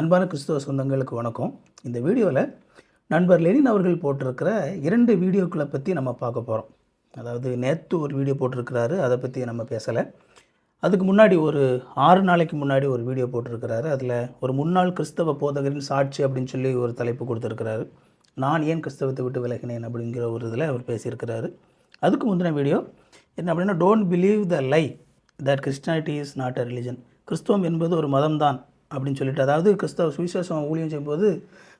அன்பான கிறிஸ்துவ சொந்தங்களுக்கு வணக்கம். இந்த வீடியோவில் நண்பர் லெனின் அவர்கள் போட்டிருக்கிற இரண்டு வீடியோக்களை பற்றி நம்ம பார்க்க போகிறோம் அதாவது நேற்று ஒரு வீடியோ போட்டிருக்கிறாரு அதை பற்றி நம்ம பேசலை. அதுக்கு முன்னாடி ஒரு ஆறு நாளைக்கு முன்னாடி ஒரு வீடியோ போட்டிருக்கிறாரு. அதில் ஒரு முன்னாள் கிறிஸ்தவ போதகரின் சாட்சி அப்படின்னு சொல்லி ஒரு தலைப்பு கொடுத்துருக்கிறாரு. நான் ஏன் கிறிஸ்தவத்தை விட்டு விலகினேன் அப்படிங்கிற ஒரு இதில் அவர் பேசியிருக்கிறாரு. அதுக்கு முந்தின வீடியோ என்ன அப்படின்னா don't believe the lie that Christianity is not a religion கிறிஸ்தவம் என்பது ஒரு மதம்தான். அப்படின்னு சொல்லிட்டு அதாவது கிறிஸ்தவ சுவிசேஷம் ஊழியம் செய்யும்போது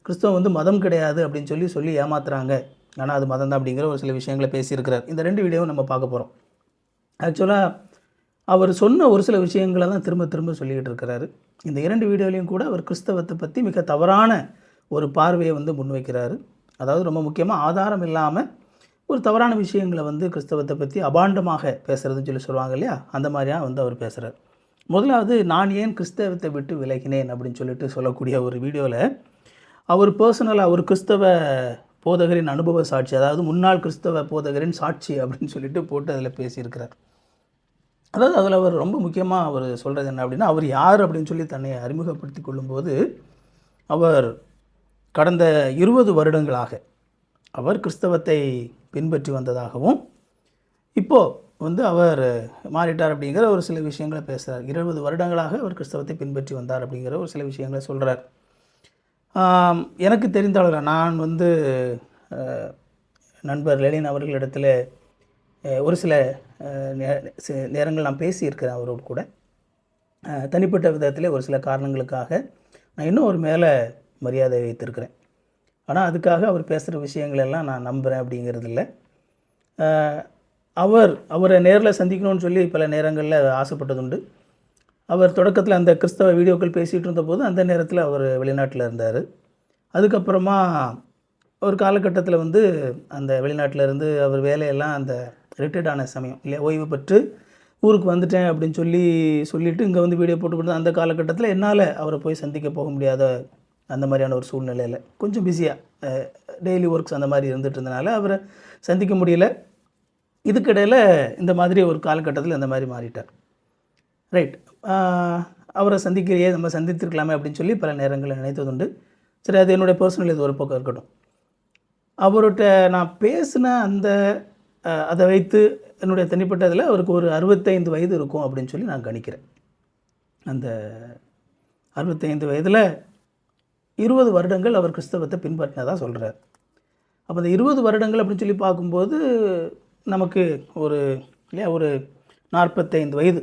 கிறிஸ்தவம் வந்து மதம் கிடையாது அப்படின்னு சொல்லி சொல்லி ஏமாத்துறாங்க. ஆனால் அது மதம் தான் அப்படிங்கிற ஒரு சில விஷயங்களை பேசியிருக்கிறார். இந்த ரெண்டு வீடியோவும் நம்ம பார்க்க போகிறோம் ஆக்சுவலாக அவர் சொன்ன ஒரு சில விஷயங்களை தான் திரும்ப திரும்ப சொல்லிக்கிட்டு இருக்கிறாரு. இந்த இரண்டு வீடியோலையும் கூட அவர் கிறிஸ்தவத்தை பற்றி மிக தவறான ஒரு பார்வையை வந்து முன்வைக்கிறாரு. அதாவது ரொம்ப முக்கியமாக ஆதாரம் இல்லாமல் ஒரு தவறான விஷயங்களை வந்து கிறிஸ்தவத்தை பற்றி அபாண்டமாக பேசுகிறதுன்னு சொல்லி சொல்லுவாங்க இல்லையா? அந்த மாதிரியாக வந்து அவர் பேசுகிறார் முதலாவது நான் ஏன் கிறிஸ்தவத்தை விட்டு விலகினேன்? அப்படின்னு சொல்லிட்டு சொல்லக்கூடிய ஒரு வீடியோவில் அவர் பர்சனலாக ஒரு கிறிஸ்தவ போதகரின் அனுபவ சாட்சி அதாவது முன்னாள் கிறிஸ்தவ போதகரின் சாட்சி அப்படின்னு சொல்லிட்டு போட்டு அதில் பேசியிருக்கிறார். அதாவது அதில் அவர் ரொம்ப முக்கியமாக அவர் சொல்கிறது என்ன அப்படின்னா அவர் யார்? அப்படின்னு சொல்லி தன்னை அறிமுகப்படுத்தி கொள்ளும்போது அவர் கடந்த இருபது வருடங்களாக அவர் கிறிஸ்தவத்தை பின்பற்றி வந்ததாகவும் இப்போது வந்து அவர் மாறிட்டார் அப்படிங்கிற ஒரு சில விஷயங்களை பேசுகிறார் இருபது வருடங்களாக அவர் கிறிஸ்தவத்தை பின்பற்றி வந்தார் அப்படிங்கிற ஒரு சில விஷயங்களை சொல்கிறார் எனக்கு தெரிந்த அளவில் நான் வந்து நண்பர் லெனின் அவர்களிடத்தில் ஒரு சில நேரங்கள் நான் பேசியிருக்கிறேன் அவரோடு கூட. தனிப்பட்ட விதத்தில் ஒரு சில காரணங்களுக்காக நான் இன்னும் ஒரு மேலே மரியாதை வைத்திருக்கிறேன். ஆனால் அதுக்காக அவர் பேசுகிற விஷயங்களெல்லாம் நான் நம்புகிறேன் அப்படிங்கிறது இல்லை அவர் அவரை நேரில் சந்திக்கணும்னு சொல்லி பல நேரங்களில் ஆசைப்பட்டதுண்டு. அவர் தொடக்கத்தில் அந்த கிறிஸ்தவ வீடியோக்கள் பேசிகிட்டு இருந்தபோது அந்த நேரத்தில் அவர் வெளிநாட்டில் இருந்தார். அதுக்கப்புறமா ஒரு காலகட்டத்தில் வந்து அந்த வெளிநாட்டில் இருந்து அவர் வேலையெல்லாம் அந்த ரிட்டையர்ட் ஆன சமயம் இல்லை ஓய்வு பெற்று ஊருக்கு வந்துட்டேன் அப்படின்னு சொல்லி சொல்லிவிட்டு இங்கே வந்து வீடியோ போட்டு கொடுத்து அந்த காலகட்டத்தில் என்னால் அவரை போய் சந்திக்க போக முடியாத அந்த மாதிரியான ஒரு சூழ்நிலையில் கொஞ்சம் பிஸியாக டெய்லி ஒர்க்ஸ் அந்த மாதிரி இருந்துகிட்டு இருந்தனால அவரை சந்திக்க முடியல. இதுக்கிடையில் இந்த மாதிரி ஒரு காலகட்டத்தில் இந்த மாதிரி மாறிட்டார். ரைட் அவரை சந்திக்கிறையே நம்ம சந்தித்திருக்கலாமே அப்படின்னு சொல்லி பல நேரங்களில் நினைத்ததுண்டு. சரி அது என்னுடைய பர்சனல் இது ஒரு பக்கம் இருக்கட்டும். அவர்கிட்ட நான் பேசின அந்த அதை வைத்து என்னுடைய தனிப்பட்ட இதில் அவருக்கு ஒரு அறுபத்தைந்து வயது இருக்கும் அப்படின்னு சொல்லி நான் கணிக்கிறேன். அந்த அறுபத்தைந்து வயதில் இருபது வருடங்கள் அவர் கிறிஸ்தவத்தை பின்பற்றினதாக சொல்கிறார் அப்போ அந்த இருபது வருடங்கள் அப்படின்னு சொல்லி பார்க்கும்போது நமக்கு ஒரு இல்லையா ஒரு நாற்பத்தைந்து வயது.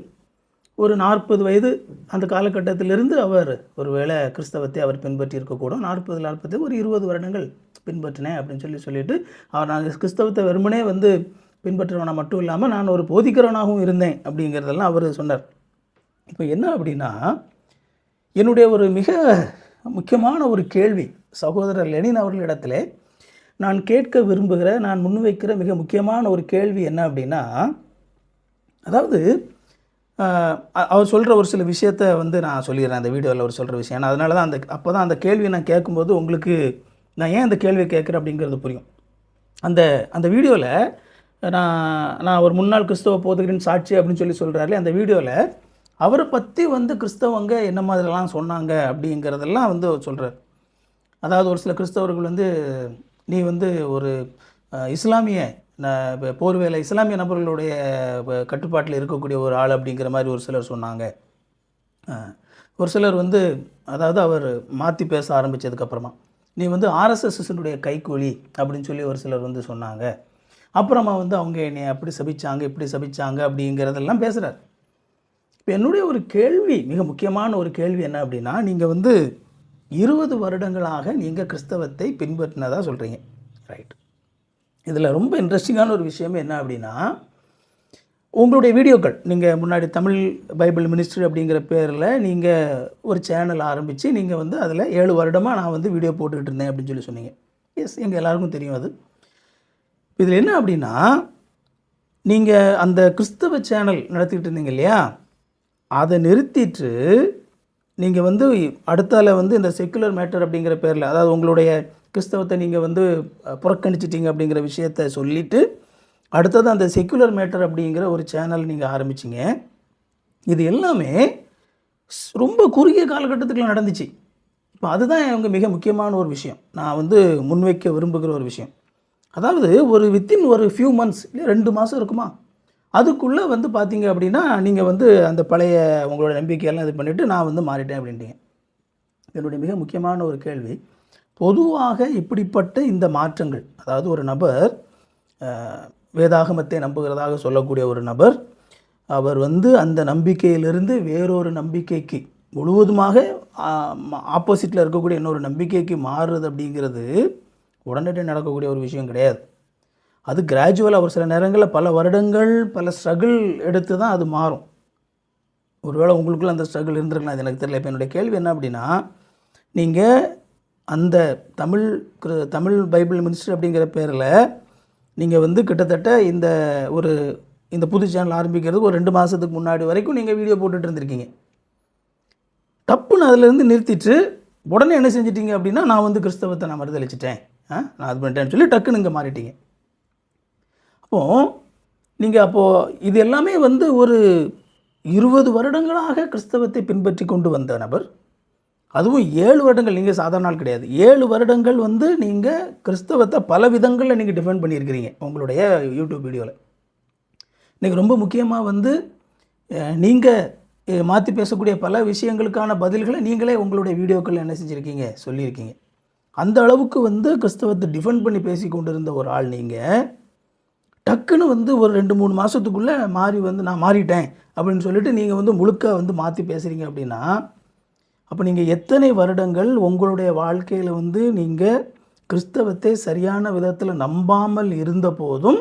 ஒரு நாற்பது வயது அந்த காலகட்டத்திலிருந்து அவர் ஒருவேளை கிறிஸ்தவத்தை அவர் பின்பற்றி இருக்கக்கூடும் நாற்பது நாற்பது ஒரு இருபது வருடங்கள் பின்பற்றினேன் அப்படின்னு சொல்லி சொல்லிட்டு அவர் நான் கிறிஸ்தவத்தை வெறுமனே வந்து பின்பற்றுறவனா மட்டும் இல்லாமல் நான் ஒரு போதிக்கிறவனாகவும் இருந்தேன் அப்படிங்கிறதெல்லாம் அவர் சொன்னார். இப்போ என்ன அப்படின்னா என்னுடைய ஒரு மிக முக்கியமான ஒரு கேள்வி சகோதரர் லெனின் அவர்களிடத்திலே நான் கேட்க விரும்புகிற நான் முன்வைக்கிற மிக முக்கியமான ஒரு கேள்வி என்ன அப்படின்னா அதாவது அவர் சொல்கிற ஒரு சில விஷயத்த வந்து நான் சொல்லிடுறேன் அந்த வீடியோவில் அவர் சொல்கிற விஷயம். ஏன்னா அதனால தான் அந்த அப்போ தான் அந்த கேள்வியை நான் கேட்கும்போது உங்களுக்கு நான் ஏன் அந்த கேள்வியை கேட்குறேன் அப்படிங்கிறது புரியும். அந்த அந்த வீடியோவில் நான் நான் ஒரு முன்னாள் கிறிஸ்தவ போதுகிறேன் சாட்சி அப்படின்னு சொல்லி சொல்கிறாரு அந்த வீடியோவில் அவரை பற்றி வந்து கிறிஸ்தவங்க என்ன மாதிரிலாம் சொன்னாங்க அப்படிங்கிறதெல்லாம் வந்து சொல்கிறார் அதாவது ஒரு சில கிறிஸ்தவர்கள் வந்து நீ வந்து ஒரு இஸ்லாமிய ந- போர் வேலை இஸ்லாமிய நபர்களுடைய கட்டுப்பாட்டில் இருக்கக்கூடிய ஒரு ஆள் அப்படிங்கிற மாதிரி ஒரு சிலர் சொன்னாங்க. ஒரு சிலர் வந்து அதாவது அவர் மாற்றி பேச ஆரம்பித்ததுக்கப்புறமா நீ வந்து ஆர்எஸ்எஸ்னுடைய கைக்கூலி அப்படின்னு சொல்லி ஒரு சிலர் வந்து சொன்னாங்க. அப்புறமா வந்து அவங்க என்னை அப்படி சபிச்சாங்க இப்படி சபிச்சாங்க அப்படிங்கிறதெல்லாம் பேசுகிறார் இப்போ என்னுடைய ஒரு கேள்வி மிக முக்கியமான ஒரு கேள்வி என்ன அப்படின்னா நீங்கள் வந்து இருபது வருடங்களாக நீங்கள் கிறிஸ்தவத்தை பின்பற்றினதாக சொல்கிறீங்க ரைட் இதில் ரொம்ப இன்ட்ரெஸ்டிங்கான ஒரு விஷயம் என்ன அப்படின்னா உங்களுடைய வீடியோக்கள். நீங்கள் முன்னாடி தமிழ் பைபிள் மினிஸ்ட்ரி அப்படிங்கிற பேரில் நீங்கள் ஒரு சேனல் ஆரம்பித்து நீங்கள் வந்து அதில் ஏழு வருடமாக நான் வந்து வீடியோ போட்டுக்கிட்டு இருந்தேன் அப்படின்னு சொல்லி சொன்னீங்க. எஸ் எங்கள் எல்லாருக்கும் தெரியும் அது. இதில் என்ன அப்படின்னா நீங்கள் அந்த கிறிஸ்தவ சேனல் நடத்திக்கிட்டு இருந்தீங்க இல்லையா? அதை நிறுத்திட்டு நீங்கள் வந்து அடுத்தால வந்து இந்த செக்குலர் மேட்டர் அப்படிங்கிற பேரில் அதாவது உங்களுடைய கிறிஸ்தவத்தை நீங்கள் வந்து புறக்கணிச்சிட்டிங்க அப்படிங்கிற விஷயத்த சொல்லிவிட்டு அடுத்தது அந்த செக்குலர் மேட்டர் அப்படிங்கிற ஒரு சேனல் நீங்கள் ஆரம்பிச்சிங்க. இது எல்லாமே ரொம்ப குறுகிய காலகட்டத்துக்குள்ள நடந்துச்சு. இப்போ அதுதான் இவங்க மிக முக்கியமான ஒரு விஷயம். நான் வந்து முன்வைக்க விரும்புகிற ஒரு விஷயம். அதாவது ஒரு வித்தின் ஒரு ஃபியூ மந்த்ஸ் இல்லை ரெண்டு மாதம் இருக்குமா? அதுக்குள்ளே வந்து பார்த்தீங்க அப்படின்னா நீங்கள் வந்து அந்த பழைய உங்களோட நம்பிக்கையெல்லாம் இது பண்ணிவிட்டு நான் வந்து மாறிட்டேன் அப்படின்ட்டீங்க என்னுடைய மிக முக்கியமான ஒரு கேள்வி. பொதுவாக இப்படிப்பட்ட இந்த மாற்றங்கள் அதாவது ஒரு நபர் வேதாகமத்தை நம்புகிறதாக சொல்லக்கூடிய ஒரு நபர் அவர் வந்து அந்த நம்பிக்கையிலிருந்து வேறொரு நம்பிக்கைக்கு முழுவதுமாக ஆப்போசிட்டில் இருக்கக்கூடிய இன்னொரு நம்பிக்கைக்கு மாறுறது அப்படிங்கிறது உடனடி நடக்கக்கூடிய ஒரு விஷயம் கிடையாது. அது கிராஜுவலாக ஒரு சில நேரங்களில் பல வருடங்கள் பல ஸ்ட்ரகிள் எடுத்து தான் அது மாறும். ஒருவேளை உங்களுக்குள்ள அந்த ஸ்ட்ரகிள் இருந்திருக்கலாம் அது எனக்கு தெரியல. இப்போ என்னுடைய கேள்வி என்ன அப்படின்னா நீங்கள் அந்த தமிழ் கிரு- தமிழ் பைபிள் மினிஸ்டர் அப்படிங்கிற பேரில் நீங்கள் வந்து கிட்டத்தட்ட இந்த ஒரு இந்த புது சேனல் ஆரம்பிக்கிறதுக்கு ஒரு ரெண்டு மாதத்துக்கு முன்னாடி வரைக்கும் நீங்கள் வீடியோ போட்டுட்டு இருந்திருக்கீங்க. டப்புன்னு அதிலேருந்து நிறுத்திட்டு உடனே என்ன செஞ்சிட்டீங்க அப்படின்னா நான் வந்து கிறிஸ்தவத்தை நான் மறுதளிச்சிட்டேன் ஆ நான் அது பண்ணிட்டேன்னு சொல்லி டக்குன்னு இங்கே மாறிட்டீங்க. அப்போது நீங்கள் அப்போது இது எல்லாமே வந்து ஒரு இருபது வருடங்களாக கிறிஸ்தவத்தை பின்பற்றி கொண்டு வந்த நபர். அதுவும் ஏழு வருடங்கள் நீங்கள் சாதாரண நாள் கிடையாது. ஏழு வருடங்கள் வந்து நீங்கள் கிறிஸ்தவத்தை பல விதங்களில் நீங்கள் டிஃபெண்ட் பண்ணியிருக்கிறீங்க உங்களுடைய யூடியூப் வீடியோவில் இன்றைக்கி ரொம்ப முக்கியமாக வந்து நீங்கள் மாற்றி பேசக்கூடிய பல விஷயங்களுக்கான பதில்களை நீங்களே உங்களுடைய வீடியோக்களில் என்ன செஞ்சுருக்கீங்க சொல்லியிருக்கீங்க. அந்த அளவுக்கு வந்து கிறிஸ்தவத்தை டிஃபெண்ட் பண்ணி பேசி கொண்டிருந்த ஒரு ஆள் நீங்கள் டக்குன்னு வந்து ஒரு ரெண்டு மூணு மாதத்துக்குள்ளே மாறி வந்து நான் மாறிட்டேன் அப்படின்னு சொல்லிட்டு நீங்கள் வந்து முழுக்க வந்து மாற்றி பேசுகிறீங்க அப்படின்னா அப்போ நீங்கள் எத்தனை வருடங்கள் உங்களுடைய வாழ்க்கையில் வந்து நீங்கள் கிறிஸ்தவத்தை சரியான விதத்தில் நம்பாமல் இருந்த போதும்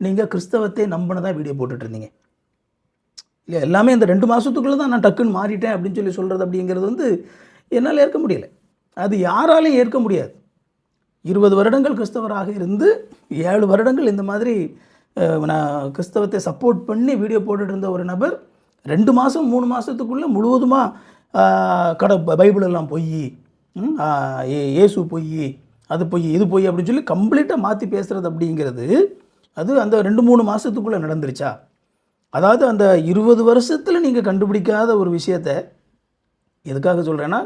நீங்கள் கிறிஸ்தவத்தை நம்பினதா வீடியோ போட்டுட்ருந்தீங்க இல்லை எல்லாமே இந்த ரெண்டு மாதத்துக்குள்ளே தான் நான் டக்குன்னு மாறிட்டேன் அப்படின்னு சொல்லி சொல்கிறது அப்படிங்கிறது வந்து என்னால் ஏற்க முடியல. அது யாராலையும் ஏற்க முடியாது. இருபது வருடங்கள் கிறிஸ்தவராக இருந்து ஏழு வருடங்கள் இந்த மாதிரி நான் கிறிஸ்தவத்தை சப்போர்ட் பண்ணி வீடியோ போட்டுட்டு இருந்த ஒரு நபர் ரெண்டு மாதம் மூணு மாதத்துக்குள்ளே முழுவதுமாக கடை பைபிள் எல்லாம் பொய் ஏ- இயேசு பொய் அது பொய் இது பொய் அப்படின்னு சொல்லி கம்ப்ளீட்டாக மாற்றி பேசுகிறது அப்படிங்கிறது அது அந்த ரெண்டு மூணு மாதத்துக்குள்ளே நடந்துருச்சா? அதாவது அந்த இருபது வருஷத்தில் நீங்கள் கண்டுபிடிக்காத ஒரு விஷயத்த எதுக்காக சொல்கிறேன்னா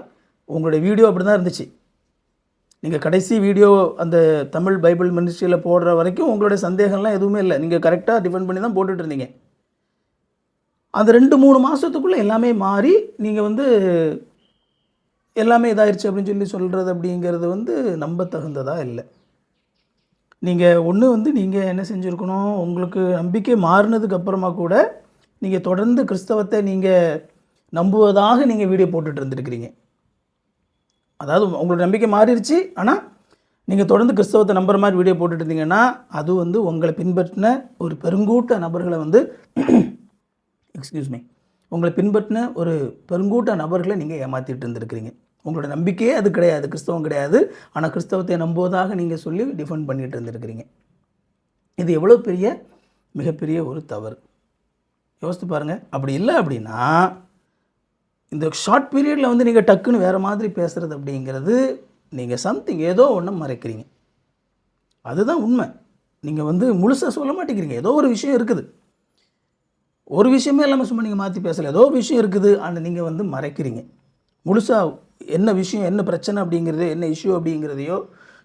உங்களுடைய வீடியோ அப்படி தான் இருந்துச்சு. நீங்கள் கடைசி வீடியோ அந்த தமிழ் பைபிள் மினிஸ்ட்ரியில் போடுற வரைக்கும் உங்களுடைய சந்தேகம்லாம் எதுவுமே இல்லை. நீங்கள் கரெக்டாக டிஃபெண்ட் பண்ணி தான் போட்டுட்ருந்தீங்க அந்த ரெண்டு மூணு மாதத்துக்குள்ளே எல்லாமே மாறி நீங்கள் வந்து எல்லாமே இதாயிருச்சு அப்படின்னு சொல்லி சொல்கிறது அப்படிங்கிறது வந்து நம்ப தகுந்ததாக இல்லை. நீங்கள் ஒன்று வந்து நீங்கள் என்ன செஞ்சுருக்கணும் உங்களுக்கு நம்பிக்கை மாறினதுக்கு அப்புறமா கூட நீங்கள் தொடர்ந்து கிறிஸ்தவத்தை நீங்கள் நம்புவதாக நீங்கள் வீடியோ போட்டுட்டு இருந்துருக்கிறீங்க. அதாவது உங்களோட நம்பிக்கை மாறிடுச்சு. ஆனால் நீங்கள் தொடர்ந்து கிறிஸ்தவத்தை நம்புற மாதிரி வீடியோ போட்டுட்டு இருந்தீங்கன்னா அது வந்து உங்களை பின்பற்றின ஒரு பெருங்கூட்ட நபர்களை வந்து எக்ஸ்கியூஸ் மீ உங்களை பின்பற்றின ஒரு பெருங்கூட்ட நபர்களை நீங்கள் ஏமாற்றிட்டு இருந்திருக்கிறீங்க. உங்களோட நம்பிக்கையே அது கிடையாது கிறிஸ்தவம் கிடையாது. ஆனால் கிறிஸ்தவத்தை நம்புவதாக நீங்கள் சொல்லி டிஃபெண்ட் பண்ணிட்டு இருந்திருக்கிறீங்க. இது எவ்வளோ பெரிய மிகப்பெரிய ஒரு தவறு. யோசித்து பாருங்கள் அப்படி இல்லை அப்படின்னா இந்த ஷார்ட் பீரியடில் வந்து நீங்கள் டக்குன்னு வேறு மாதிரி பேசுகிறது அப்படிங்கிறது நீங்கள் சம்திங் ஏதோ ஒன்று மறைக்கிறீங்க. அதுதான் உண்மை. நீங்கள் வந்து முழுசாக சொல்ல மாட்டேங்கிறீங்க. ஏதோ ஒரு விஷயம் இருக்குது. ஒரு விஷயமே இல்லாமல் சும்மா நீங்கள் மாற்றி பேசலை. ஏதோ ஒரு விஷயம் இருக்குது ஆனால் நீங்கள் வந்து மறைக்கிறீங்க. முழுசாக என்ன விஷயம் என்ன பிரச்சனை அப்படிங்கிறது என்ன இஷ்யூ அப்படிங்கிறதையோ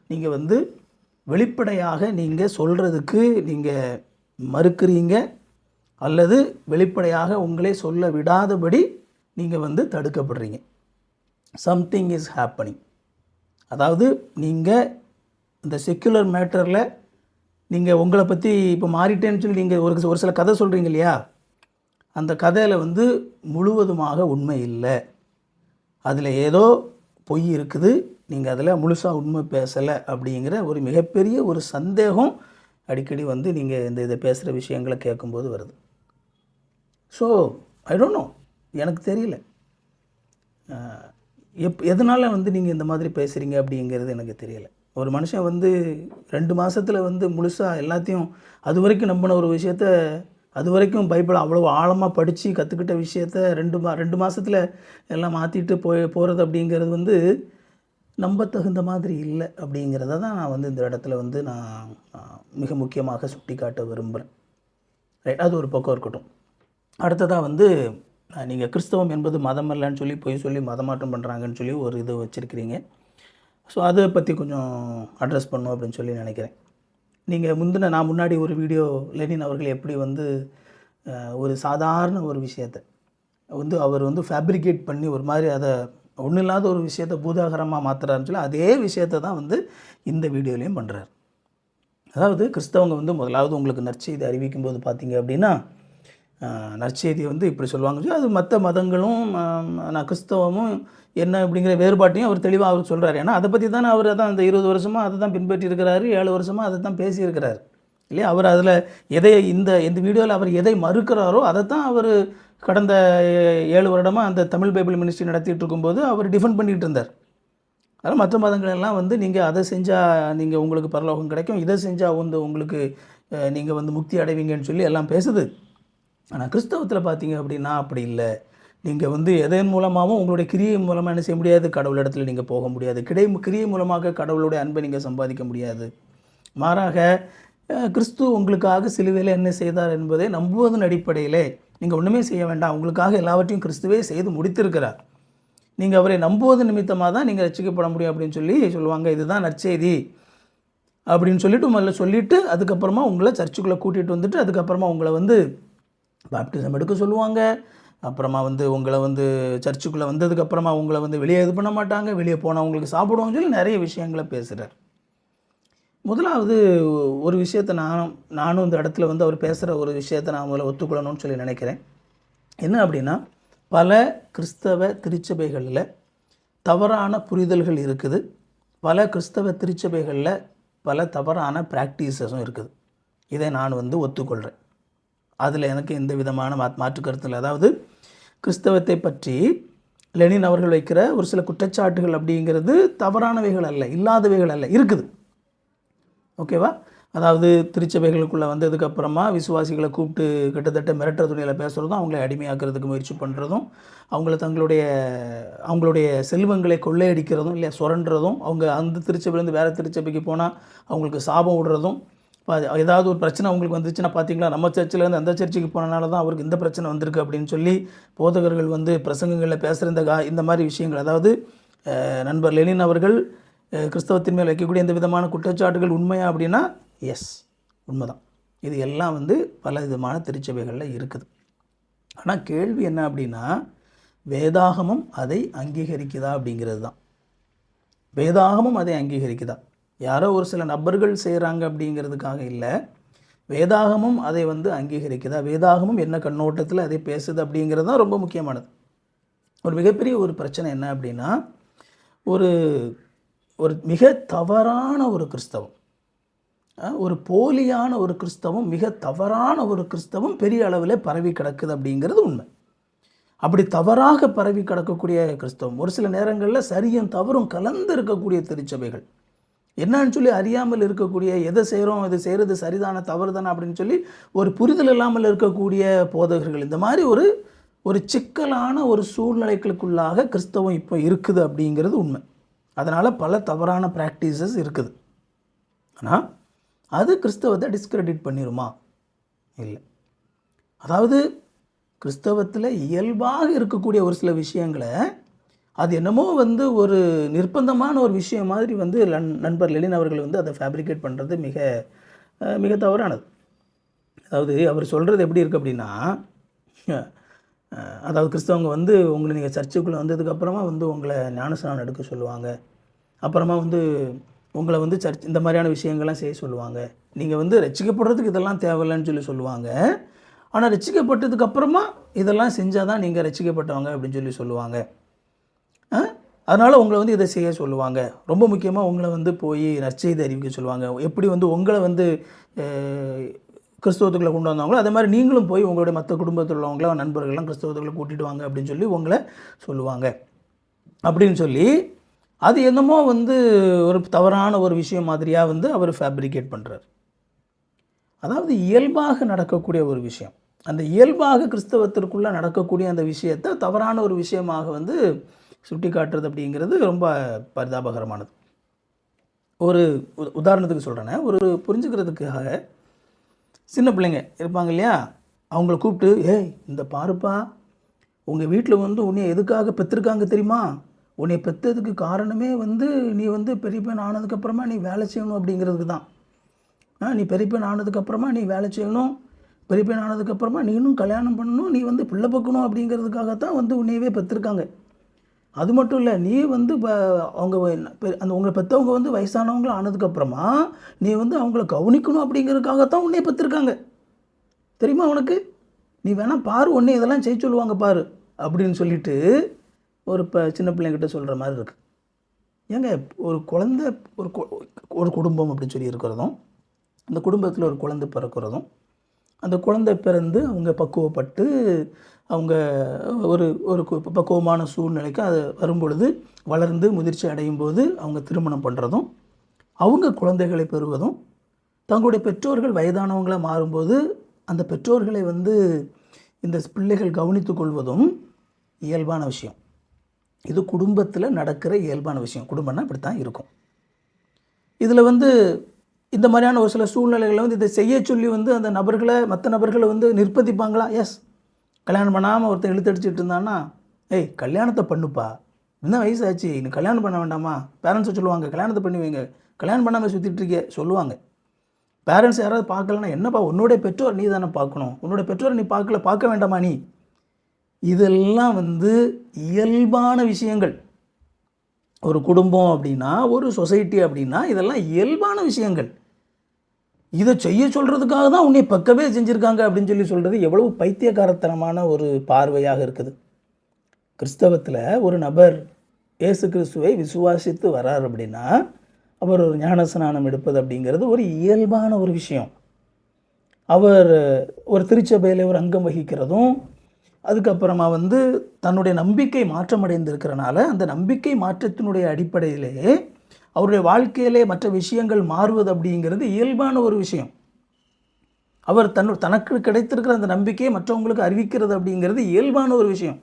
நீங்கள் வந்து வெளிப்படையாக நீங்கள் சொல்கிறதுக்கு நீங்கள் மறுக்கிறீங்க. அல்லது வெளிப்படையாக உங்களே சொல்ல விடாதபடி நீங்கள் வந்து தடுக்கப்படுறீங்க. சம்திங் இஸ் ஹேப்பனிங் அதாவது நீங்கள் இந்த செக்குலர் மேட்டரில் நீங்கள் உங்களை பற்றி இப்போ மாறிட்டேன்னு சொல்லி நீங்கள் ஒரு ஒரு சில கதை சொல்கிறீங்க இல்லையா? அந்த கதையில் வந்து முழுவதுமாக உண்மை இல்லை. அதில் ஏதோ பொய் இருக்குது. நீங்கள் அதில் முழுசாக உண்மை பேசலை அப்படிங்கிற ஒரு மிகப்பெரிய ஒரு சந்தேகம் அடிக்கடி வந்து நீங்கள் இந்த இதை பேசுகிற விஷயங்களை கேட்கும்போது வருது. ஸோ ஐ டோன்ட் நோ எனக்கு தெரியல. எப் எதனால் வந்து நீங்கள் இந்த மாதிரி பேசுகிறீங்க அப்படிங்கிறது எனக்கு தெரியல. ஒரு மனுஷன் வந்து ரெண்டு மாதத்தில் வந்து முழுசாக எல்லாத்தையும் அது வரைக்கும் நம்பின ஒரு விஷயத்த அது வரைக்கும் பைபிள் அவ்வளோ ஆழமாக படித்து கற்றுக்கிட்ட விஷயத்த ரெண்டு மா ரெண்டு மாதத்தில் எல்லாம் மாற்றிட்டு போய் போகிறது அப்படிங்கிறது வந்து நம்ப தகுந்த மாதிரி இல்லை அப்படிங்கிறத தான் நான் வந்து இந்த இடத்துல வந்து நான் மிக முக்கியமாக சுட்டி காட்ட விரும்புகிறேன் ரைட் அது ஒரு பக்கம் இருக்கட்டும். அடுத்ததாக வந்து நீங்கள் கிறிஸ்தவம் என்பது மதம் இல்லைன்னு சொல்லி போய் சொல்லி மதமாற்றம் பண்ணுறாங்கன்னு சொல்லி ஒரு இது வச்சுருக்கிறீங்க. ஸோ அதை பற்றி கொஞ்சம் அட்ரஸ் பண்ணும் அப்படின்னு சொல்லி நினைக்கிறேன். நீங்கள் முந்தின நான் முன்னாடி ஒரு வீடியோ லெனின் அவர்கள் எப்படி வந்து ஒரு சாதாரண ஒரு விஷயத்தை வந்து அவர் வந்து ஃபேப்ரிகேட் பண்ணி ஒரு மாதிரி அதை ஒன்றும் இல்லாத ஒரு விஷயத்தை பூதாகரமாக மாற்றுறாருன்னு சொல்லி அதே விஷயத்தை தான் வந்து இந்த வீடியோலையும் பண்ணுறாரு அதாவது கிறிஸ்தவங்க வந்து முதலாவது உங்களுக்கு நற்செய்தி அறிவிக்கும் போது பார்த்தீங்க அப்படின்னா நற்செய்தி வந்து இப்படி சொல்லுவாங்க. அது மற்ற மதங்களும் நான் கிறிஸ்தவமும் என்ன அப்படிங்கிற வேறுபாட்டையும் அவர் தெளிவாக அவர் சொல்கிறார் ஏன்னா அதை பற்றி தானே அவர் தான் அந்த இருபது வருஷமாக அதை தான் பின்பற்றி இருக்கிறாரு ஏழு வருஷமாக அதை தான் பேசியிருக்கிறார். இல்லையா? அவர் அதில் எதை இந்த இந்த வீடியோவில் அவர் எதை மறுக்கிறாரோ அதை தான் அவர் கடந்த ஏழு வருடமாக அந்த தமிழ் பைபிள் மினிஸ்ட்ரி நடத்திட்டு இருக்கும்போது அவர் டிஃபெண்ட் பண்ணிகிட்டு இருந்தார். அதனால் மற்ற மதங்கள் எல்லாம் வந்து நீங்கள் அதை செஞ்சால் நீங்கள் உங்களுக்கு பரலோகம் கிடைக்கும் இதை செஞ்சால் வந்து உங்களுக்கு நீங்கள் வந்து முக்தி அடைவீங்கன்னு சொல்லி எல்லாம் பேசுது. ஆனால் கிறிஸ்தவத்தில் பார்த்தீங்க அப்படின்னா அப்படி இல்லை. நீங்கள் வந்து எதன் மூலமாகவும் உங்களுடைய கிரியை மூலமாக என்ன செய்ய முடியாது? கடவுளிடத்தில் நீங்கள் போக முடியாது. கிடை கிரியை மூலமாக கடவுளுடைய அன்பை நீங்கள் சம்பாதிக்க முடியாது. மாறாக கிறிஸ்து உங்களுக்காக சிலுவையில் என்ன செய்தார் என்பதை நம்புவதன் அடிப்படையிலே நீங்கள் ஒன்றுமே செய்ய வேண்டாம். உங்களுக்காக எல்லாவற்றையும் கிறிஸ்துவே செய்து முடித்திருக்கிறார். நீங்கள் அவரை நம்புவது நிமித்தமாக தான் நீங்கள் ரசிக்கப்பட முடியும் அப்படின்னு சொல்லி சொல்லுவாங்க. இதுதான் நற்செய்தி. அப்படின்னு சொல்லிட்டு முதல்ல சொல்லிவிட்டு அதுக்கப்புறமா உங்களை சர்ச்சுக்குள்ளே கூட்டிகிட்டு வந்துட்டு அதுக்கப்புறமா உங்களை வந்து பேப்டிசம் எடுக்க சொல்லுவாங்க. அப்புறமா வந்து உங்களை வந்து சர்ச்சுக்குள்ளே வந்ததுக்கப்புறமா உங்களை வந்து வெளியே இது பண்ண மாட்டாங்க. வெளியே போனால் உங்களுக்கு சாப்பிடுவாங்க சொல்லி நிறைய விஷயங்களை பேசுகிறார் முதலாவது ஒரு விஷயத்தை நானும் நானும் இந்த இடத்துல வந்து அவர் பேசுகிற ஒரு விஷயத்தை நான் முதல்ல ஒத்துக்கொள்ளணும்னு சொல்லி நினைக்கிறேன். என்ன அப்படின்னா பல கிறிஸ்தவ திருச்சபைகளில் தவறான புரிதல்கள் இருக்குது. பல கிறிஸ்தவ திருச்சபைகளில் பல தவறான ப்ராக்டிசஸும் இருக்குது. இதை நான் வந்து ஒத்துக்கொள்கிறேன் அதில் எனக்கு எந்த விதமான மா மாற்று கருத்து இல்லை. அதாவது கிறிஸ்தவத்தை பற்றி லெனின் அவர்கள் வைக்கிற ஒரு சில குற்றச்சாட்டுகள் அப்படிங்கிறது தவறானவைகள் அல்ல இல்லாதவைகள் அல்ல இருக்குது. ஓகேவா? அதாவது திருச்சபைகளுக்குள்ளே வந்ததுக்கப்புறமா விசுவாசிகளை கூப்பிட்டு கிட்டத்தட்ட மிரட்டுற துணியில் பேசுகிறதும் அவங்கள அடிமையாக்குறதுக்கு முயற்சி பண்ணுறதும் அவங்கள தங்களுடைய அவங்களுடைய செல்வங்களை கொள்ளையடிக்கிறதும் இல்லை சுரண்டுறதும் அவங்க அந்த திருச்சபையிலேருந்து வேறு திருச்சபைக்கு போனால் அவங்களுக்கு சாபம் விடுறதும் இப்போ அது ஏதாவது ஒரு பிரச்சனை அவங்களுக்கு வந்துச்சுன்னா பார்த்தீங்களா நம்ம சர்ச்சிலேருந்து அந்த சர்ச்சுக்கு போனனால தான் அவருக்கு இந்த பிரச்சனை வந்திருக்கு அப்படின்னு சொல்லி போதகர்கள் வந்து பிரசங்கங்களில் பேசுகிற இந்த கா இந்த மாதிரி விஷயங்கள். அதாவது நண்பர் லெனின் அவர்கள் கிறிஸ்தவத்தின் மேல் வைக்கக்கூடிய இந்த விதமான குற்றச்சாட்டுகள் உண்மையா அப்படின்னா எஸ் உண்மைதான். இது எல்லாம் வந்து பல விதமான திருச்சபைகளில் இருக்குது. ஆனால் கேள்வி என்ன அப்படின்னா வேதாகமம் அதை அங்கீகரிக்குதா அப்படிங்கிறது தான். வேதாகமும் அதை அங்கீகரிக்குதா? யாரோ ஒரு சில நபர்கள் செய்கிறாங்க அப்படிங்கிறதுக்காக இல்லை. வேதாகமும் அதை வந்து அங்கீகரிக்குதா? வேதாகமும் என்ன கண்ணோட்டத்தில் அதை பேசுது அப்படிங்கிறது தான் ரொம்ப முக்கியமானது. ஒரு மிகப்பெரிய ஒரு பிரச்சனை என்ன அப்படின்னா ஒரு ஒரு மிக தவறான ஒரு கிறிஸ்தவம். ஒரு போலியான ஒரு கிறிஸ்தவம் மிக தவறான ஒரு கிறிஸ்தவம் பெரிய அளவில் பரவி கிடக்குது அப்படிங்கிறது உண்மை. அப்படி தவறாக பரவி கிடக்கக்கூடிய கிறிஸ்தவம் ஒரு சில நேரங்களில் சரியும் தவறும் கலந்து இருக்கக்கூடிய திருச்சபைகள். என்னன்னு சொல்லி அறியாமல் இருக்கக்கூடிய எதை செய்கிறோம் இது செய்கிறது சரிதான தவறுதானே அப்படின்னு சொல்லி ஒரு புரிதல் இல்லாமல் இருக்கக்கூடிய போதகர்கள். இந்த மாதிரி ஒரு ஒரு சிக்கலான ஒரு சூழ்நிலைகளுக்குள்ளாக கிறிஸ்தவம் இப்போ இருக்குது அப்படிங்கிறது உண்மை. அதனால் பல தவறான ப்ராக்டிசஸ் இருக்குது. ஆனால் அது கிறிஸ்தவத்தை டிஸ்கிரெடிட் பண்ணிடுமா இல்லை. அதாவது கிறிஸ்தவத்தில் இயல்பாக இருக்கக்கூடிய ஒரு சில விஷயங்களை அது என்னமோ வந்து ஒரு நிர்பந்தமான ஒரு விஷயம் மாதிரி வந்து நண்பர் லெனின் அவர்கள் வந்து அதை ஃபேப்ரிகேட் பண்ணுறது மிக மிக தவறானது. அதாவது அவர் சொல்கிறது எப்படி இருக்குது அப்படின்னா அதாவது கிறிஸ்தவங்க வந்து உங்களை நீங்கள் சர்ச்சுக்குள்ளே வந்ததுக்கப்புறமா வந்து உங்களை ஞானஸ்நானம் எடுக்க சொல்லுவாங்க. அப்புறமா வந்து உங்களை வந்து சர்ச் இந்த மாதிரியான விஷயங்கள்லாம் செய்ய சொல்லுவாங்க. நீங்கள் வந்து ரசிக்கப்படுறதுக்கு இதெல்லாம் தேவையில்லைன்னு சொல்லி சொல்லுவாங்க. ஆனால் ரசிக்கப்பட்டதுக்கப்புறமா இதெல்லாம் செஞ்சால் தான் நீங்கள் ரசிக்கப்பட்டவங்க அப்படின்னு சொல்லி சொல்லுவாங்க. அதனால் உங்களை வந்து இதை செய்ய சொல்லுவாங்க. ரொம்ப முக்கியமாக உங்களை வந்து போய் நற்செய்தி அறிவிக்க சொல்லுவாங்க. எப்படி வந்து உங்களை வந்து கிறிஸ்தவத்துக்குள்ளே கொண்டு வந்தாங்களோ அதே மாதிரி நீங்களும் போய் உங்களுடைய மற்ற குடும்பத்தில் உள்ளவங்களாம் நண்பர்கள்லாம் கிறிஸ்தவத்துக்குள்ளே கூட்டிகிட்டு வாங்க அப்படின்னு சொல்லி உங்களை சொல்லுவாங்க. அப்படின்னு சொல்லி அது என்னமோ வந்து ஒரு தவறான ஒரு விஷயம் மாதிரியாக வந்து அவர் ஃபேப்ரிகேட் பண்ணுறார் அதாவது இயல்பாக நடக்கக்கூடிய ஒரு விஷயம். அந்த இயல்பாக கிறிஸ்தவத்திற்குள்ளே நடக்கக்கூடிய அந்த விஷயத்தை தவறான ஒரு விஷயமாக வந்து சுட்டி காட்டுறது அப்படிங்கிறது ரொம்ப பரிதாபகரமானது. ஒரு உதாரணத்துக்கு சொல்கிறேனே ஒரு புரிஞ்சுக்கிறதுக்காக சின்ன பிள்ளைங்க இருப்பாங்க இல்லையா? அவங்கள கூப்பிட்டு ஏய் இந்த பாருப்பா உங்கள் வீட்டில் வந்து உன்னை எதுக்காக பெற்றிருக்காங்க தெரியுமா? உன்னை பெற்றதுக்கு காரணமே வந்து நீ வந்து பெரிய பெண் ஆனதுக்கப்புறமா நீ வேலை செய்யணும் அப்படிங்கிறதுக்கு தான். ஆ நீ பெரிய பெண் ஆனதுக்கப்புறமா நீ வேலை செய்யணும். பெரிய பெண் ஆனதுக்கப்புறமா நீனும் கல்யாணம் பண்ணணும். நீ வந்து பிள்ளை பார்க்கணும் அப்படிங்கிறதுக்காகத்தான் வந்து உன்னையவே பெற்றிருக்காங்க அது மட்டும் இல்லை நீ வந்து இப்போ அவங்க பெ- அந்த உங்களை பெற்றவங்க வந்து வயசானவங்க ஆனதுக்கப்புறமா நீ வந்து அவங்கள கவனிக்கணும் அப்படிங்கிறதுக்காகத்தான் உன்னைய பெற்றிருக்காங்க தெரியுமா உனக்கு? நீ வேணால் பாரு உன்னை இதெல்லாம் செய்ய சொல்லுவாங்க பாரு அப்படின்னு சொல்லிட்டு ஒரு இப்போ சின்ன பிள்ளைங்கிட்ட சொல்கிற மாதிரி இருக்கு. ஏங்க ஒரு குழந்தை ஒரு ஒரு குடும்பம் அப்படின்னு சொல்லி இருக்கிறதும் அந்த குடும்பத்தில் ஒரு குழந்தை பிறக்கிறதும் அந்த குழந்தை பிறந்து அவங்க பக்குவப்பட்டு அவங்க ஒரு ஒரு கு- பக்குவமான சூழ்நிலைக்கு அது வரும்பொழுது வளர்ந்து முதிர்ச்சி அடையும் போது அவங்க திருமணம் பண்ணுறதும் அவங்க குழந்தைகளை பெறுவதும் தங்களுடைய பெற்றோர்கள் வயதானவங்களாக மாறும்போது அந்த பெற்றோர்களை வந்து இந்த பிள்ளைகள் கவனித்து கொள்வதும் இயல்பான விஷயம். இது குடும்பத்தில் நடக்கிற இயல்பான விஷயம். குடும்பம்னா இப்படி தான் இருக்கும். இதில் வந்து இந்த மாதிரியான ஒரு சில சூழ்நிலைகளை வந்து இதை செய்ய சொல்லி வந்து அந்த நபர்களை மற்ற நபர்களை வந்து நிர்பந்திப்பாங்களா? எஸ் கல்யாணம் பண்ணாமல் ஒருத்தன் இழுத்தடிச்சிட்டு இருந்தான்னா ஏய் கல்யாணத்தை பண்ணுப்பா. என்ன வயசாச்சு? நீ கல்யாணம் பண்ண வேண்டாமா? பேரண்ட்ஸை சொல்லுவாங்க கல்யாணத்தை பண்ணி வைங்க. கல்யாணம் பண்ணாமல் சுற்றிட்டு இருக்கே. சொல்லுவாங்க. பேரண்ட்ஸ் யாராவது பார்க்கலன்னா என்னப்பா உன்னோடைய பெற்றோர் நீ தானே பார்க்கணும். உன்னோட பெற்றோரை நீ பார்க்கல பார்க்க வேண்டாமா நீ? இதெல்லாம் வந்து இயல்பான விஷயங்கள். ஒரு குடும்பம் அப்படின்னா ஒரு சொசைட்டி அப்படின்னா இதெல்லாம் இயல்பான விஷயங்கள். இதை செய்ய சொல்கிறதுக்காக தான் உன்னை பக்கவே செஞ்சுருக்காங்க அப்படின்னு சொல்லி சொல்கிறது எவ்வளவு பைத்தியக்காரத்தனமான ஒரு பார்வையாக இருக்குது. கிறிஸ்தவத்தில் ஒரு நபர் இயேசு கிறிஸ்துவை விசுவாசித்து வரார் அப்படின்னா அவர் ஒரு ஞானஸ்நானம் எடுப்பது அப்படிங்கிறது ஒரு இயல்பான ஒரு விஷயம். அவர் ஒரு திருச்சபையில் ஒரு அங்கம் வகிக்கிறதும் அதுக்கப்புறமா வந்து தன்னுடைய நம்பிக்கை மாற்றமடைந்திருக்கிறனால அந்த நம்பிக்கை மாற்றத்தினுடைய அடிப்படையிலேயே அவருடைய வாழ்க்கையிலே மற்ற விஷயங்கள் மாறுவது அப்படிங்கிறது இயல்பான ஒரு விஷயம். அவர் தன் தனக்கு கிடைத்திருக்கிற அந்த நம்பிக்கையை மற்றவங்களுக்கு அறிவிக்கிறது அப்படிங்கிறது இயல்பான ஒரு விஷயம்.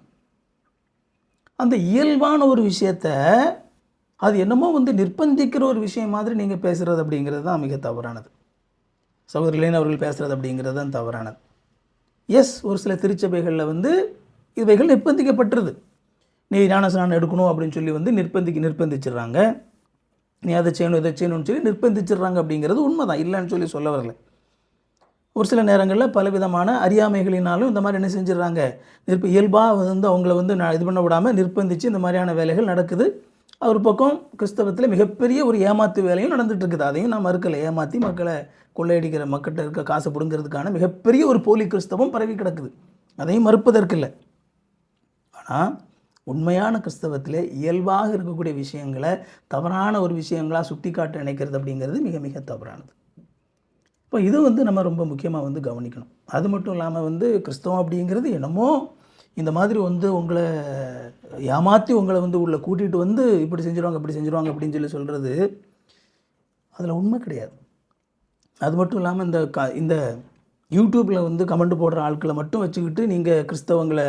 அந்த இயல்பான ஒரு விஷயத்த அது என்னமோ வந்து நிர்பந்திக்கிற ஒரு விஷயம் மாதிரி நீங்கள் பேசுகிறது அப்படிங்கிறது தான் மிக தவறானது. சகோதரிலேன் அவர்கள் பேசுகிறது அப்படிங்கிறது தான் தவறானது. எஸ் ஒரு சில திருச்சபைகளில் வந்து இவைகள் நிர்பந்திக்கப்பட்டுருது. நீ ஞானஸ்நானம் எடுக்கணும் அப்படின்னு சொல்லி வந்து நிர்பந்திக்க நிர்பந்திச்சிடுறாங்க. நீ அதை செய்யணும் இதை செய்யணும்னு சொல்லி நிர்பந்திச்சிடுறாங்க அப்படிங்கிறது உண்மைதான். இல்லைன்னு சொல்லி சொல்ல வரல. ஒரு சில நேரங்களில் பலவிதமான அறியாமைகளினாலும் இந்த மாதிரி என்ன செஞ்சிடுறாங்க? நிற்ப இயல்பாக வந்து அவங்கள வந்து நான் இது பண்ண விடாமல் நிர்பந்தித்து இந்த மாதிரியான வேலைகள் நடக்குது. ஒரு பக்கம் கிறிஸ்தவத்தில் மிகப்பெரிய ஒரு ஏமாத்து வேலையும் நடந்துகிட்ருக்குது இருக்குது அதையும் நான் மறுக்கலை. ஏமாற்றி மக்களை கொள்ளையடிக்கிற மக்கள்கிட்ட இருக்க காசு பிடுங்கிறதுக்கான மிகப்பெரிய ஒரு போலி கிறிஸ்தவம் பரவி கிடக்குது. அதையும் மறுப்பதற்கில்லை. ஆனால் உண்மையான கிறிஸ்தவத்தில் இயல்பாக இருக்கக்கூடிய விஷயங்களை தவறான ஒரு விஷயங்களாக சுட்டி காட்ட நினைக்கிறது அப்படிங்கிறது மிக மிக தவறானது. இப்போ இது வந்து நம்ம ரொம்ப முக்கியமாக வந்து கவனிக்கணும். அது மட்டும் இல்லாமல் வந்து கிறிஸ்தவம் அப்படிங்கிறது என்னமோ இந்த மாதிரி வந்து உங்களை ஏமாற்றி உங்களை வந்து உள்ளே கூட்டிகிட்டு வந்து இப்படி செஞ்சுருவாங்க இப்படி செஞ்சுருவாங்க அப்படின்னு சொல்லி சொல்கிறது அதில் உண்மை கிடையாது. அது மட்டும் இல்லாமல் இந்த க இந்த யூடியூப்பில் வந்து கமெண்ட் போடுற ஆட்களை மட்டும் வச்சுக்கிட்டு நீங்கள் கிறிஸ்தவங்களை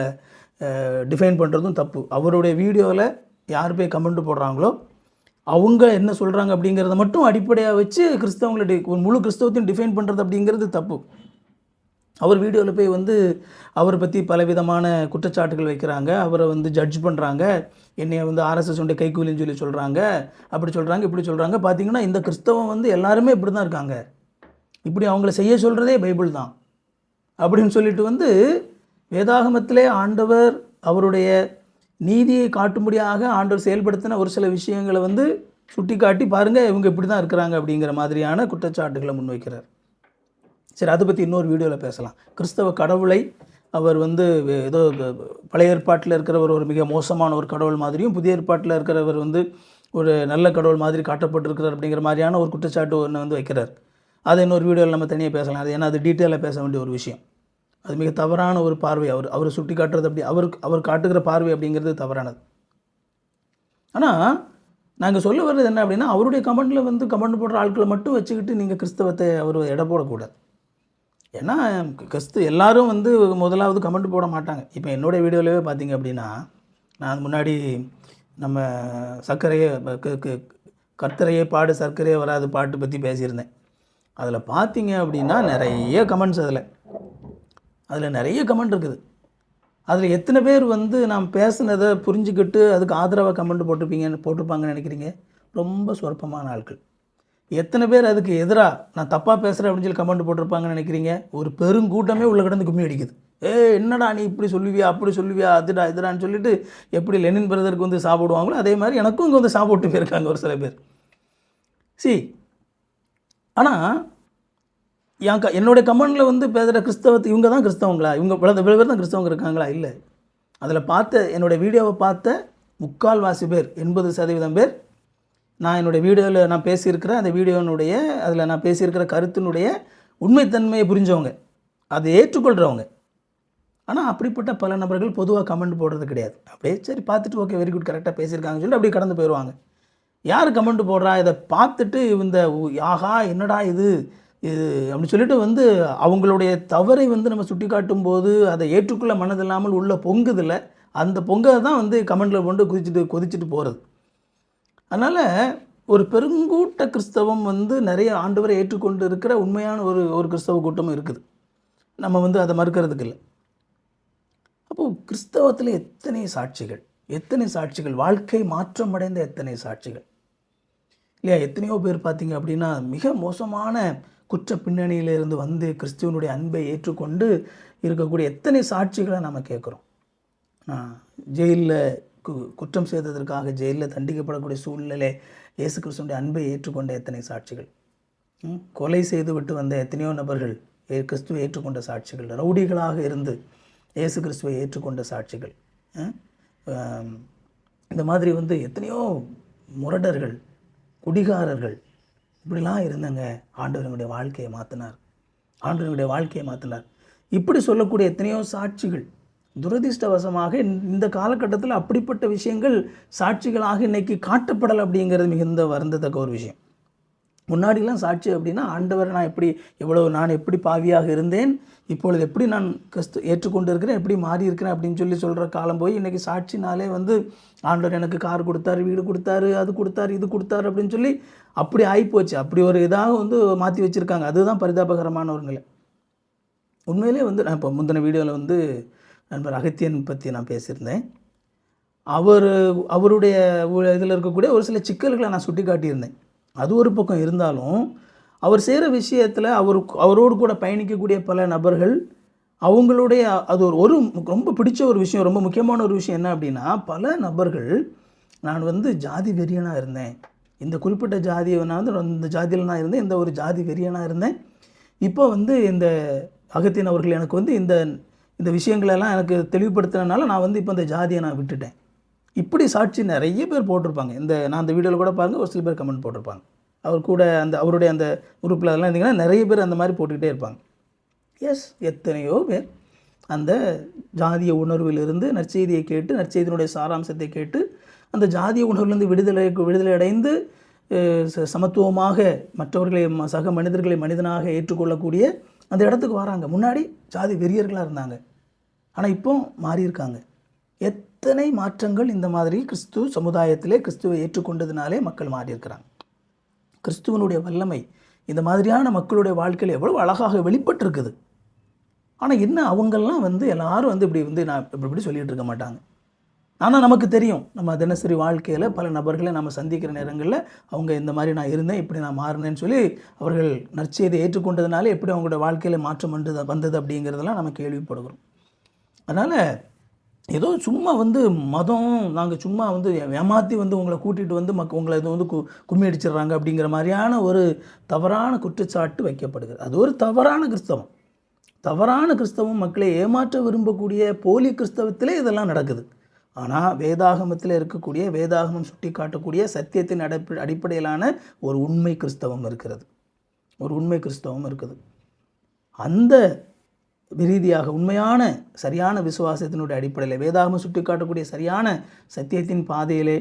டிஃபைன் பண்ணுறதும் தப்பு. அவருடைய வீடியோவில் யார் போய் கமெண்ட் போடுறாங்களோ அவங்க என்ன சொல்கிறாங்க அப்படிங்கிறத மட்டும் அடிப்படையாக வச்சு கிறிஸ்தவங்களை ஒரு முழு கிறிஸ்தவத்தையும் டிஃபைன் பண்ணுறது அப்படிங்கிறது தப்பு. அவர் வீடியோவில் போய் வந்து அவரை பற்றி பலவிதமான குற்றச்சாட்டுகள் வைக்கிறாங்க. அவரை வந்து ஜட்ஜ் பண்ணுறாங்க என்னைய வந்து ஆர்எஸ்எஸ் உடைய கைக்கூலின்னு சொல்லி சொல்கிறாங்க அப்படி சொல்கிறாங்க இப்படி சொல்கிறாங்க பார்த்தீங்கன்னா இந்த கிறிஸ்தவம் வந்து எல்லாருமே இப்படி தான் இருக்காங்க. இப்படி அவங்கள செய்ய சொல்கிறதே பைபிள் தான். அப்படின்னு சொல்லிட்டு வந்து வேதாகமத்திலே ஆண்டவர் அவருடைய நீதியை காட்டும்படியாக ஆண்டவர் செயல்படுத்தின ஒரு சில விஷயங்களை வந்து சுட்டி காட்டி பாருங்கள் இவங்க இப்படி தான் இருக்கிறாங்க அப்படிங்கிற மாதிரியான குற்றச்சாட்டுகளை முன்வைக்கிறார். சரி அதை பற்றி இன்னொரு வீடியோவில் பேசலாம். கிறிஸ்தவ கடவுளை அவர் வந்து ஏதோ பழைய ஏற்பாட்டில் இருக்கிறவர் ஒரு மிக மோசமான ஒரு கடவுள் மாதிரியும் புதிய ஏற்பாட்டில் இருக்கிறவர் வந்து ஒரு நல்ல கடவுள் மாதிரி காட்டப்பட்டிருக்கிறார் அப்படிங்கிற மாதிரியான ஒரு குற்றச்சாட்டு ஒன்று வந்து வைக்கிறார். அதை இன்னொரு வீடியோவில் நம்ம தனியாக பேசலாம். அது ஏன்னா அது டீட்டெயிலாக பேச வேண்டிய ஒரு விஷயம். அது மிக தவறான ஒரு பார்வை. அவர் அவர் சுட்டி காட்டுறது அப்படி அவருக்கு அவர் காட்டுகிற பார்வை அப்படிங்கிறது தவறானது. ஆனால் நாங்கள் சொல்ல வர்றது என்ன அப்படின்னா அவருடைய கமெண்டில் வந்து கமெண்ட் போடுற ஆட்களை மட்டும் வச்சுக்கிட்டு நீங்கள் கிறிஸ்தவத்தை அவர் எடை போடக்கூடாது. ஏன்னா கிறிஸ்து எல்லாரும் வந்து முதலாவது கமெண்ட் போட மாட்டாங்க. இப்போ என்னுடைய வீடியோவிலேயே பார்த்தீங்க அப்படின்னா நான் முன்னாடி நம்ம சர்க்கரையே க- கர்த்தரையே பாடு சர்க்கரையே வராது பாட்டு பற்றி பேசியிருந்தேன். அதில் பார்த்தீங்க அப்படின்னா நிறைய கமெண்ட்ஸ் அதில். அதில் நிறைய கமெண்ட் இருக்குது. அதில் எத்தனை பேர் வந்து நான் பேசுனதை புரிஞ்சுக்கிட்டு அதுக்கு ஆதரவாக கமெண்ட் போட்டிருப்பீங்கன்னு போட்டிருப்பாங்கன்னு நினைக்கிறீங்க? ரொம்ப சொற்பமான ஆட்கள். எத்தனை பேர் அதுக்கு எதிராக நான் தப்பாக பேசுகிறேன் அப்படின்னு சொல்லி கமெண்ட் போட்டிருப்பாங்கன்னு நினைக்கிறீங்க? ஒரு பெருங்கூட்டமே உள்ள கிடந்து கும்மி அடிக்குது. ஏ என்னடா நீ இப்படி சொல்லுவியா அப்படி சொல்லுவியா அதுடா இதுடான்னு சொல்லிட்டு எப்படி லெனின் பிரதருக்கு வந்து சாப்பிடுவாங்களோ அதே மாதிரி எனக்கும் இங்கே வந்து சாப்பிட்டு போயிருக்காங்க ஒரு சில பேர். சி ஆனால் என் க என்னுடைய கமெண்டில் வந்து பேசுகிற கிறிஸ்தவத்தை இவங்க தான் கிறிஸ்தவங்களா? இவங்க இவ்வளோ பேர் தான் கிறிஸ்தவங்க இருக்காங்களா? இல்லை. அதில் பார்த்த என்னுடைய வீடியோவை பார்த்த முக்கால்வாசி பேர் எண்பது சதவீதம் பேர் நான் என்னுடைய வீடியோவில் நான் பேசியிருக்கிற அந்த வீடியோனுடைய அதில் நான் பேசியிருக்கிற கருத்தினுடைய உண்மைத்தன்மையை புரிஞ்சவங்க. அதை ஏற்றுக்கொள்கிறவங்க ஆனால் அப்படிப்பட்ட பல நபர்கள் பொதுவாக கமெண்ட் போடுறது கிடையாது. அப்படியே சரி பார்த்துட்டு ஓகே வெரி குட் கரெக்டாக பேசியிருக்காங்கன்னு சொல்லி அப்படியே கடந்து போயிடுவாங்க யார் கமெண்ட் போடுறா? இதை பார்த்துட்டு இந்த உ- ஆஹா என்னடா இது? இது அப்படின்னு சொல்லிட்டு வந்து அவங்களுடைய தவறை வந்து நம்ம சுட்டி காட்டும் போது அதை ஏற்றுக்கொள்ள மனதில்லாமல் உள்ள பொங்குதில்ல அந்த பொங்கல் தான் வந்து கமெண்டில் கொண்டு குதிச்சுட்டு கொதிச்சுட்டு போகிறது அதனால் ஒரு பெருங்கூட்ட கிறிஸ்தவம் வந்து நிறைய ஆண்டவரை ஏற்றுக்கொண்டு இருக்கிற உண்மையான ஒரு ஒரு கிறிஸ்தவ கூட்டமும் இருக்குது. நம்ம வந்து அதை மறுக்கிறதுக்கு இல்லை. அப்போது கிறிஸ்தவத்தில் எத்தனை சாட்சிகள்? எத்தனை சாட்சிகள்? வாழ்க்கை மாற்றம் அடைந்த எத்தனை சாட்சிகள்? இல்லையா? எத்தனையோ பேர் பார்த்தீங்க அப்படின்னா மிக மோசமான குற்ற பின்னணியிலிருந்து வந்து கிறிஸ்துவனுடைய அன்பை ஏற்றுக்கொண்டு இருக்கக்கூடிய எத்தனை சாட்சிகளை நம்ம கேட்குறோம். ஜெயிலில் கு குற்றம் செய்ததற்காக ஜெயிலில் தண்டிக்கப்படக்கூடிய சூழ்நிலை இயேசு கிறிஸ்துவனுடைய அன்பை ஏற்றுக்கொண்ட எத்தனை சாட்சிகள்? கொலை செய்து விட்டு வந்த எத்தனையோ நபர்கள் ஏ- கிறிஸ்துவை ஏற்றுக்கொண்ட சாட்சிகள் ரவுடிகளாக இருந்து இயேசு கிறிஸ்துவை ஏற்றுக்கொண்ட சாட்சிகள். இந்த மாதிரி வந்து எத்தனையோ முரடர்கள் குடிகாரர்கள் இப்படிலாம் இருந்தாங்க. ஆண்டவனுடைய வாழ்க்கையை மாற்றினார் ஆண்டவனுடைய வாழ்க்கையை மாற்றினார் இப்படி சொல்லக்கூடிய எத்தனையோ சாட்சிகள். துரதிர்ஷ்டவசமாக இந்த- காலகட்டத்தில் அப்படிப்பட்ட விஷயங்கள் சாட்சிகளாக இன்னைக்கு காட்டப்படலை அப்படிங்கிறது மிகுந்த வருந்தத்தக்க ஒரு விஷயம். முன்னாடிலாம் சாட்சி அப்படின்னா ஆண்டவர் நான் எப்படி எவ்வளவு நான் எப்படி பாவியாக இருந்தேன்? இப்பொழுது எப்படி நான் கிறிஸ்து ஏற்றுக்கொண்டு இருக்கிறேன் எப்படி மாறி இருக்கிறேன் அப்படின்னு சொல்லி சொல்கிற காலம் போய் இன்றைக்கி சாட்சினாலே வந்து ஆண்டவர் எனக்கு கார் கொடுத்தாரு வீடு கொடுத்தாரு அது கொடுத்தாரு இது கொடுத்தாரு அப்படின்னு சொல்லி அப்படி ஆகிப்போச்சு அப்படி ஒரு இதாக வந்து மாற்றி வச்சுருக்காங்க. அதுதான் பரிதாபகரமான ஒரு நிலை. உண்மையிலே வந்து நான் இப்போ முந்தின வீடியோவில் வந்து நண்பர் அகத்தியன் பற்றி நான் பேசியிருந்தேன். அவர் அவருடைய இதில் இருக்கக்கூடிய ஒரு சில சிக்கல்களை நான் சுட்டி காட்டியிருந்தேன் அது ஒரு பக்கம் இருந்தாலும் அவர் செய்கிற விஷயத்தில் அவர் அவரோடு கூட பயணிக்கக்கூடிய பல நபர்கள் அவங்களுடைய அது ஒரு ஒரு ரொம்ப பிடிச்ச ஒரு விஷயம் ரொம்ப முக்கியமான ஒரு விஷயம் என்ன அப்படின்னா பல நபர்கள் நான் வந்து ஜாதி வெறியனாக இருந்தேன். இந்த குறிப்பிட்ட ஜாதியை நான் வந்து இந்த ஜாதியில் நான் இருந்தேன் இந்த ஒரு ஜாதி வெறியனாக இருந்தேன். இப்போ வந்து இந்த அகத்தியன் அவர்கள் எனக்கு வந்து இந்த இந்த விஷயங்களெல்லாம் எனக்கு தெளிவுபடுத்தினால நான் வந்து இப்போ இந்த ஜாதியை நான் விட்டுட்டேன். இப்படி சாட்சி நிறைய பேர் போட்டிருப்பாங்க. இந்த நான் அந்த வீடியோவில் கூட பாருங்கள் ஒரு சில பேர் கமெண்ட் போட்டிருப்பாங்க. அவர் கூட அந்த அவருடைய அந்த குரூப்பில் அதெல்லாம் இருந்தீங்கன்னா நிறைய பேர் அந்த மாதிரி போட்டுக்கிட்டே இருப்பாங்க. எஸ் எத்தனையோ பேர் அந்த ஜாதிய உணர்விலிருந்து நற்செய்தியை கேட்டு நற்செய்தியினுடைய சாராம்சத்தை கேட்டு அந்த ஜாதிய உணர்வுலேருந்து விடுதலை விடுதலை அடைந்து ச- சமத்துவமாக மற்றவர்களை ம- சக மனிதர்களை மனிதனாக ஏற்றுக்கொள்ளக்கூடிய அந்த இடத்துக்கு வராங்க. முன்னாடி ஜாதி வெறியர்களாக இருந்தாங்க. ஆனால் இப்போ மாறியிருக்காங்க எத்தனை மாற்றங்கள் இந்த மாதிரி கிறிஸ்துவ சமுதாயத்திலே கிறிஸ்துவை ஏற்றுக்கொண்டதுனாலே மக்கள் மாறியிருக்கிறாங்க கிறிஸ்துவனுடைய வல்லமை இந்த மாதிரியான மக்களுடைய வாழ்க்கையில் எவ்வளோ அழகாக வெளிப்பட்டிருக்குது. ஆனால் என்ன அவங்கெல்லாம் வந்து எல்லாரும் வந்து இப்படி வந்து நான் இப்படி இப்படி சொல்லிகிட்டு இருக்க மாட்டாங்க. ஆனால் நமக்கு தெரியும். நம்ம தினசரி வாழ்க்கையில் பல நபர்களை நம்ம சந்திக்கிற நேரங்களில் அவங்க இந்த மாதிரி நான் இருந்தேன் இப்படி நான் மாறினேன்னு சொல்லி அவர்கள் நற்செய்தை ஏற்றுக்கொண்டதுனால எப்படி அவங்களோட வாழ்க்கையில் மாற்றம் வந்தது வந்தது அப்படிங்கிறதெல்லாம் நம்ம கேள்விப்படுகிறோம். அதனால் ஏதோ சும்மா வந்து மதம் நாங்கள் சும்மா வந்து ஏமாற்றி வந்து உங்களை கூட்டிகிட்டு வந்து மக் உங்களை இது வந்து கு கும்மி அடிச்சிடுறாங்க அப்படிங்கிற மாதிரியான ஒரு தவறான குற்றச்சாட்டு வைக்கப்படுகிறது. அது ஒரு தவறான கிறிஸ்தவம். தவறான கிறிஸ்தவம் மக்களை ஏமாற்ற விரும்பக்கூடிய போலி கிறிஸ்தவத்திலே இதெல்லாம் நடக்குது. ஆனால் வேதாகமத்தில் இருக்கக்கூடிய வேதாகமம் சுட்டி காட்டக்கூடிய சத்தியத்தின் அடிப்ப அடிப்படையிலான ஒரு உண்மை கிறிஸ்தவம் இருக்கிறது. ஒரு உண்மை கிறிஸ்தவம் இருக்குது. அந்த ரீதியாக உண்மையான சரியான விசுவாசத்தினுடைய அடிப்படையில் வேதாகமம் சுட்டி காட்டக்கூடிய சரியான சத்தியத்தின் பாதையிலே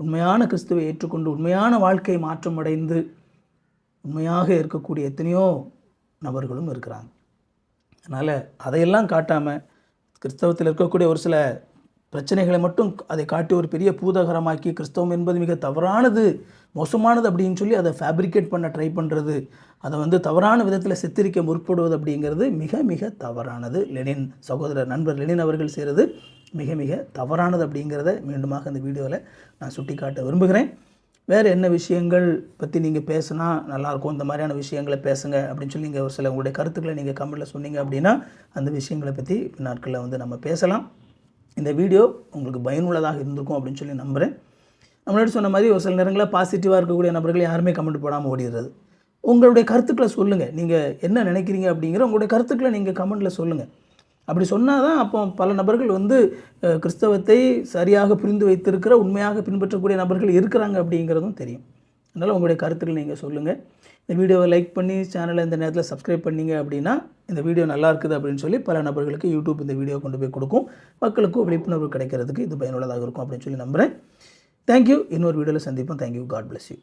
உண்மையான கிறிஸ்துவை ஏற்றுக்கொண்டு உண்மையான வாழ்க்கை மாற்றம் அடைந்து உண்மையாக இருக்கக்கூடிய எத்தனையோ நபர்களும் இருக்கிறாங்க. அதனால் அதையெல்லாம் காட்டாமல் கிறிஸ்தவத்தில் இருக்கக்கூடிய ஒரு சில பிரச்சனைகளை மட்டும் அதை காட்டி ஒரு பெரிய பூதகரமாக்கி கிறிஸ்தவம் என்பது மிக தவறானது மோசமானது அப்படின்னு சொல்லி அதை ஃபேப்ரிகேட் பண்ண ட்ரை பண்ணுறது அதை வந்து தவறான விதத்தில் சித்தரிக்க முற்படுவது அப்படிங்கிறது மிக மிக தவறானது. லெனின் சகோதரர் நண்பர் லெனின் அவர்கள் செய்கிறது மிக மிக தவறானது அப்படிங்கிறத மீண்டுமாக இந்த வீடியோவில் நான் சுட்டிக்காட்ட விரும்புகிறேன். வேறு என்ன விஷயங்கள் பற்றி நீங்கள் பேசுனா நல்லாயிருக்கும்? இந்த மாதிரியான விஷயங்களை பேசுங்க அப்படின்னு சொல்லி நீங்கள் ஒரு சில உங்களுடைய கருத்துக்களை நீங்கள் கமெண்ட்டில் சொன்னீங்க அப்படின்னா அந்த விஷயங்களை பற்றி நாட்களில் வந்து நம்ம பேசலாம். இந்த வீடியோ உங்களுக்கு பயனுள்ளதாக இருந்திருக்கும் அப்படின்னு சொல்லி நம்புகிறேன் நம்மளோட சொன்ன மாதிரி ஒரு சில நேரங்களில் பாசிட்டிவாக இருக்கக்கூடிய நபர்கள் யாருமே கமெண்ட் போடாமல் ஓடிடுறது. உங்களுடைய கருத்துக்களை சொல்லுங்கள் நீங்கள் என்ன நினைக்கிறீங்க அப்படிங்கிற உங்களுடைய கருத்துக்களை நீங்கள் கமெண்ட்டில் சொல்லுங்கள் அப்படி சொன்னால் தான் அப்போ பல நபர்கள் வந்து கிறிஸ்தவத்தை சரியாக புரிந்து வைத்திருக்கிற உண்மையாக பின்பற்றக்கூடிய நபர்கள் இருக்கிறாங்க அப்படிங்கிறதும் தெரியும். அதனால் உங்களுடைய கருத்துக்களை நீங்கள் சொல்லுங்கள் இந்த வீடியோவை லைக் பண்ணி சேனலை இந்த நேரத்தில் சப்ஸ்கிரைப் பண்ணீங்க அப்படின்னா இந்த வீடியோ நல்லா இருக்குது அப்படின்னு சொல்லி பல நபர்களுக்கு யூடியூப் இந்த வீடியோ கொண்டு போய் கொடுக்கும். மக்களுக்கும் விழிப்புணர்வு கிடைக்கிறதுக்கு இது பயனுள்ளதாக இருக்கும் அப்படின்னு சொல்லி நம்புகிறேன் தேங்க்யூ இன்னொரு வீடியோவில் சந்திப்போம். Thank you God bless you